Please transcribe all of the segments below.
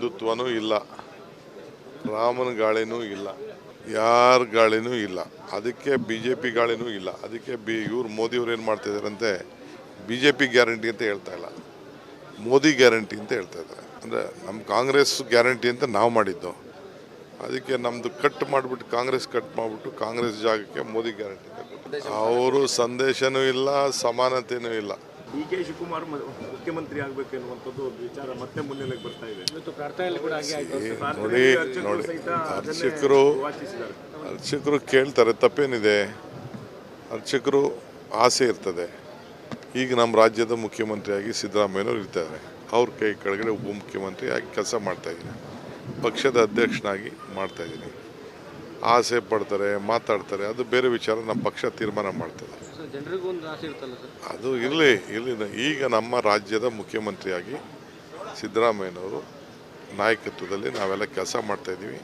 ಹಿಂದುತ್ವನೂ ಇಲ್ಲ. ರಾಮನ ಗಾಳಿನೂ ಇಲ್ಲ. ಯಾರ ಗಾಳಿನೂ ಇಲ್ಲ. ಅದಕ್ಕೆ ಬಿ ಜೆ ಪಿ ಗಾಳಿನೂ ಇಲ್ಲ. ಅದಕ್ಕೆ ಬಿ ಇವ್ರು ಮೋದಿಯವ್ರು ಏನು ಮಾಡ್ತಿದ್ದಾರಂತೆ ಬಿ ಜೆ ಪಿ ಗ್ಯಾರಂಟಿ ಅಂತ ಹೇಳ್ತಾ ಇಲ್ಲ. ಮೋದಿ ಗ್ಯಾರಂಟಿ ಅಂತ ಹೇಳ್ತಾ ಇದ್ದಾರೆ ಅಂದರೆ ನಮ್ಮ ಕಾಂಗ್ರೆಸ್ ಗ್ಯಾರಂಟಿ ಅಂತ ನಾವು ಮಾಡಿದ್ದು. ಅದಕ್ಕೆ ನಮ್ಮದು ಕಟ್ ಮಾಡಿಬಿಟ್ಟು ಕಾಂಗ್ರೆಸ್ ಕಟ್ ಮಾಡಿಬಿಟ್ಟು ಕಾಂಗ್ರೆಸ್ ಜಾಗಕ್ಕೆ ಮೋದಿ ಗ್ಯಾರಂಟಿ ಅಂತ. ಅವರು ಸಂದೇಶನೂ ಇಲ್ಲ ಸಮಾನತೆಯೂ ಇಲ್ಲ. ಡಿ ಕೆ ಶಿವಕುಮಾರ್ ಮುಖ್ಯಮಂತ್ರಿ ಆಗ್ಬೇಕು ಎನ್ನುವಂಥದ್ದು ಒಂದು ವಿಚಾರ ಮತ್ತೆ ಮುನ್ನೆಲೆಗೆ ಬರ್ತಾ ಇದೆ. ಇವತ್ತು ಪ್ರಾರ್ಥನೆಯಲ್ಲಿ ಕೂಡ ಹಾಗೆ ಆಯ್ತು. ಪ್ರಾರ್ಥನೆಯಲ್ಲಿ ನೋಡಿ ಅರ್ಚಕರು ನೋಡಿ ಅರ್ಚಕರು ಕೇಳ್ತಾರೆ ತಪ್ಪೇನಿದೆ? ಅರ್ಚಕರು ಆಸೆ ಇರ್ತದೆ. ಈಗ ನಮ್ಮ ರಾಜ್ಯದ ಮುಖ್ಯಮಂತ್ರಿಯಾಗಿ ಸಿದ್ದರಾಮಯ್ಯನವರು ಇರ್ತಾರೆ. ಅವ್ರ ಕೈ ಕೆಳಗಡೆ ಉಪಮುಖ್ಯಮಂತ್ರಿಯಾಗಿ ಕೆಲಸ ಮಾಡ್ತಾಯಿದ್ದೀನಿ ಪಕ್ಷದ ಅಧ್ಯಕ್ಷನಾಗಿ ಮಾಡ್ತಾಯಿದ್ದೀನಿ ಆಸೆ ಪಡ್ತಾರೆ ಮಾತಾಡ್ತಾರೆ ಅದು ಬೇರೆ ವಿಚಾರ ನಮ್ಮ ಪಕ್ಷ ತೀರ್ಮಾನ ಮಾಡ್ತದೆ. ಅದು ಇರಲಿ ಇರಲಿ. ಈಗ ನಮ್ಮ ರಾಜ್ಯದ ಮುಖ್ಯಮಂತ್ರಿಯಾಗಿ ಸಿದ್ದರಾಮಯ್ಯನವರು ನಾಯಕತ್ವದಲ್ಲಿ ನಾವೆಲ್ಲ ಕೆಲಸ ಮಾಡ್ತಾಯಿದ್ದೀವಿ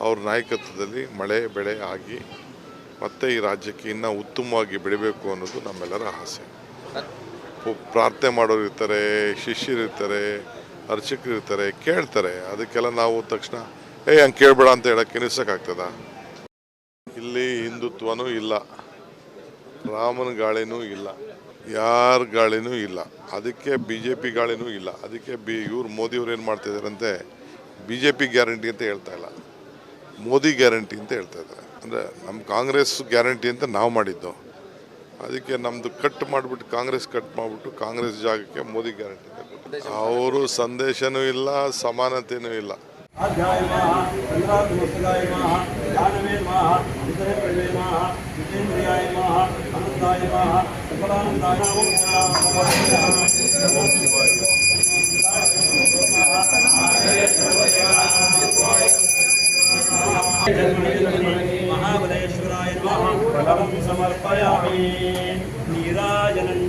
ಅವ್ರ ನಾಯಕತ್ವದಲ್ಲಿ ಮಳೆ ಬೆಳೆ ಆಗಿ ಮತ್ತೆ ಈ ರಾಜ್ಯಕ್ಕೆ ಇನ್ನೂ ಉತ್ತಮವಾಗಿ ಬೆಳಿಬೇಕು ಅನ್ನೋದು ನಮ್ಮೆಲ್ಲರ ಆಸೆ. ಪ್ರಾರ್ಥನೆ ಮಾಡೋರು ಇರ್ತಾರೆ ಶಿಷ್ಯರಿರ್ತಾರೆ ಅರ್ಚಕರು ಇರ್ತಾರೆ ಕೇಳ್ತಾರೆ. ಅದಕ್ಕೆಲ್ಲ ನಾವು ತಕ್ಷಣ ಏಯ್ ಹಂಗೆ ಕೇಳಬೇಡ ಅಂತ ಹೇಳಕ್ಕೆ ನಿಲ್ಸೋಕ್ಕಾಗ್ತದ? ಹಿಂದುತ್ವನೂ ಇಲ್ಲ. ರಾಮನ ಗಾಳಿನೂ ಇಲ್ಲ. ಯಾರ ಗಾಳಿನೂ ಇಲ್ಲ. ಅದಕ್ಕೆ ಬಿ ಜೆ ಪಿ ಗಾಳಿನೂ ಇಲ್ಲ. ಅದಕ್ಕೆ ಬಿ, ಇವ್ರು ಮೋದಿಯವ್ರು ಏನು ಮಾಡ್ತಿದ್ದಾರಂತೆ ಬಿ ಜೆ ಪಿ ಗ್ಯಾರಂಟಿ ಅಂತ ಹೇಳ್ತಾ ಇಲ್ಲ. ಮೋದಿ ಗ್ಯಾರಂಟಿ ಅಂತ ಹೇಳ್ತಾ ಇದ್ದಾರೆ. ಅಂದರೆ ನಮ್ಮ ಕಾಂಗ್ರೆಸ್ ಗ್ಯಾರಂಟಿ ಅಂತ ನಾವು ಮಾಡಿದ್ದು. ಅದಕ್ಕೆ ನಮ್ಮದು ಕಟ್ ಮಾಡಿಬಿಟ್ಟು, ಕಾಂಗ್ರೆಸ್ ಕಟ್ ಮಾಡಿಬಿಟ್ಟು, ಕಾಂಗ್ರೆಸ್ ಜಾಗಕ್ಕೆ ಮೋದಿ ಗ್ಯಾರಂಟಿ ಅಂತ. ಅವರು ಸಂದೇಶನೂ ಇಲ್ಲ ಸಮಾನತೆಯೂ ಇಲ್ಲ. ईश्वरप्रवेमाः जितेन्द्रियायमाः आनन्दायमाः महाबलेश्वराय महाम समर्पयामि नीराजनं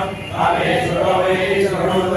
सर्वं सर्वेश्वरो वै शरणं